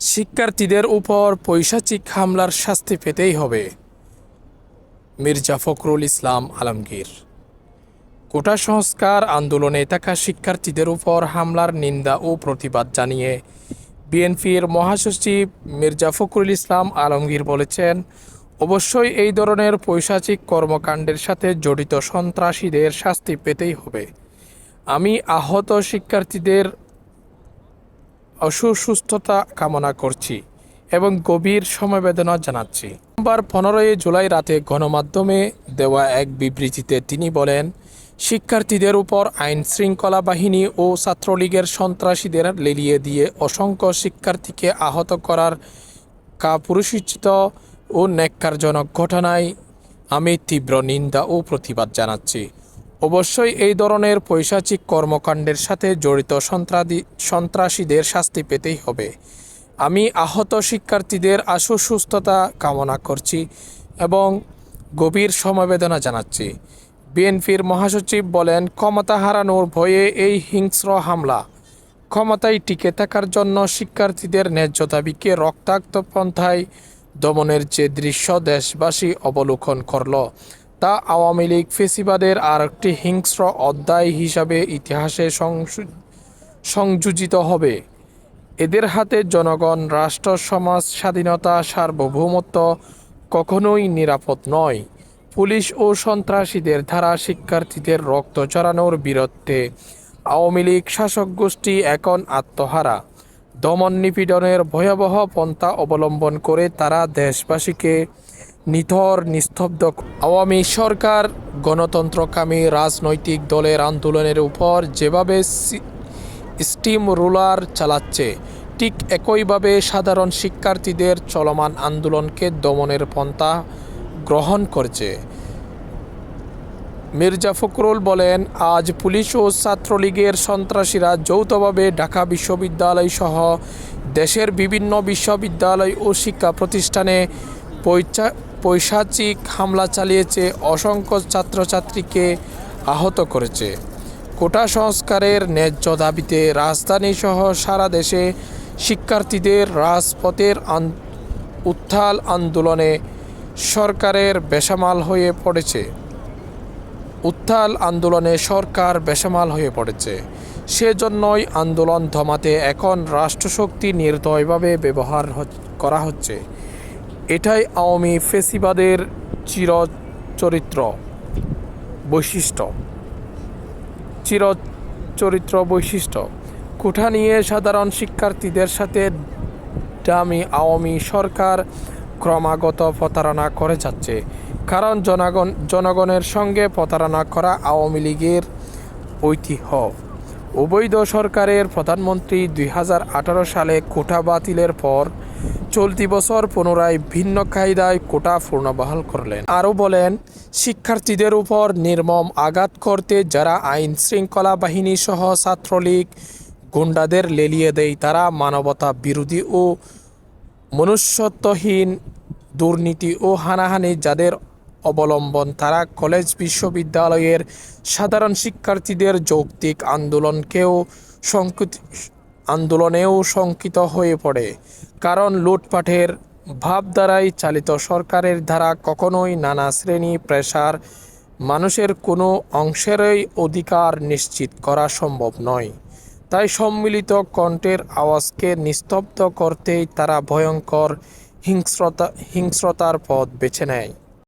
শিক্ষার্থীদের উপর পৈশাচিক হামলার শাস্তি পেতেই হবে। মির্জা ফখরুল ইসলাম আলমগীর। কোটা সংস্কার আন্দোলনে থাকা শিক্ষার্থীদের উপর হামলার নিন্দা ও প্রতিবাদ জানিয়ে বিএনপির মহাসচিব মির্জা ফখরুল ইসলাম আলমগীর বলেছেন, অবশ্যই এই ধরনের পৈশাচিক কর্মকাণ্ডের সাথে জড়িত সন্ত্রাসীদের শাস্তি পেতেই হবে। আমি আহত শিক্ষার্থীদের অসুস্থতা কামনা করছি এবং গভীর সমবেদনা জানাচ্ছি। সোমবার পনেরোই জুলাই রাতে গণমাধ্যমে দেওয়া এক বিবৃতিতে তিনি বলেন, শিক্ষার্থীদের উপর আইন শৃঙ্খলা বাহিনী ও ছাত্রলীগের সন্ত্রাসীদের লেলিয়ে দিয়ে অসংখ্য শিক্ষার্থীকে আহত করার কাপুরুষোচিত ও ন্যাক্কারজনক ঘটনায় আমি তীব্র নিন্দা ও প্রতিবাদ জানাচ্ছি। অবশ্যই এই ধরনের পৈশাচিক কর্মকাণ্ডের সাথে জড়িত সন্ত্রাদি, সন্ত্রাসীদের শাস্তি পেতেই হবে। আমি আহত শিক্ষার্থীদের আশু সুস্থতা কামনা করছি এবং গভীর সমবেদনা জানাচ্ছি। বিএনপির মহাসচিব বলেন, ক্ষমতা হারানোর ভয়ে এই হিংস্র হামলা ক্ষমতায় টিকে থাকার জন্য শিক্ষার্থীদের ন্যায্য দাবিকে রক্তাক্ত পন্থায় দমনের যে দৃশ্য দেশবাসী অবলোকন করল তা আওয়ামী লীগ ফেসিবাদের আর একটি হিংস্র অধ্যায় হিসাবে ইতিহাসে সংযোজিত হবে। এদের হাতে জনগণ, রাষ্ট্র, সমাজ, স্বাধীনতা, সার্বভৌমত্ব কখনোই নিরাপদ নয়। পুলিশ ও সন্ত্রাসীদের দ্বারা শিক্ষার্থীদের রক্ত চড়ানোর বিরুদ্ধে আওয়ামী লীগ শাসক গোষ্ঠী এখন আত্মহারা। দমন নিপীড়নের ভয়াবহ পন্থা অবলম্বন করে তারা দেশবাসীকে নিথর, নিস্তব্ধ আওয়ামী সরকার, গণতন্ত্রকামী রাজনৈতিক দলের আন্দোলনের উপর যেভাবে স্টিম রুলার চালাচ্ছে, ঠিক একইভাবে সাধারণ শিক্ষার্থীদের চলমান আন্দোলনকে দমনের পন্থা গ্রহণ করছে। মির্জা ফখরুল বলেন, আজ পুলিশ ও ছাত্রলীগের সন্ত্রাসীরা যৌথভাবে ঢাকা বিশ্ববিদ্যালয় সহ দেশের বিভিন্ন বিশ্ববিদ্যালয় ও শিক্ষা প্রতিষ্ঠানে পৈশাচিক হামলা চালিয়েছে, অসংখ্য ছাত্রছাত্রীকে আহত করেছে। কোটা সংস্কারের ন্যায্য দাবিতে রাজধানী সহ সারা দেশে শিক্ষার্থীদের রাজপথের উত্থাল আন্দোলনে সরকারের বেসামাল হয়ে পড়েছে। উত্থাল আন্দোলনে সরকার বেসামাল হয়ে পড়েছে। সেজন্যই আন্দোলন দমাতে এখন রাষ্ট্রশক্তি নির্দয়ভাবে ব্যবহার করা হচ্ছে। এটাই আওয়ামী ফেসিবাদের চিরচরিত্র বৈশিষ্ট্য। চিরচরিত্র বৈশিষ্ট্য। কোঠা নিয়ে সাধারণ শিক্ষার্থীদের সাথে দামি আওয়ামী সরকার ক্রমাগত প্রতারণা করে যাচ্ছে। কারণ জনগণ, জনগণের সঙ্গে প্রতারণা করা আওয়ামী লীগের ঐতিহ্য। অবৈধ সরকারের প্রধানমন্ত্রী দুই হাজার আঠারো সালে কোটা বাতিলের পর চলতি বছর পুনরায় ভিন্ন কায়দায় কোটা পূর্ণবহাল করলেন। আরও বলেন, শিক্ষার্থীদের উপর নির্মম আঘাত করতে যারা আইন শৃঙ্খলা বাহিনী সহ ছাত্রলীগ গুন্ডাদের লেলিয়ে দেয়, তারা মানবতা বিরোধী ও মনুষ্যত্বহীন দুর্নীতি ও হানাহানি যাদের অবলম্বন, তারা কলেজ, বিশ্ববিদ্যালয়ের সাধারণ শিক্ষার্থীদের যৌক্তিক আন্দোলনকেও সংকুচ আন্দোলনেও শঙ্কিত হয়ে পড়ে। কারণ লুটপাটের ভাবধারায় চালিত সরকারের দ্বারা কখনোই নানা শ্রেণি প্রেশার মানুষের কোনো অংশেরই অধিকার নিশ্চিত করা সম্ভব নয়। তাই সম্মিলিত কণ্ঠের আওয়াজকে নিস্তব্ধ করতেই তারা ভয়ঙ্কর হিংস্রতা হিংস্রতার পথ বেছে নেয়।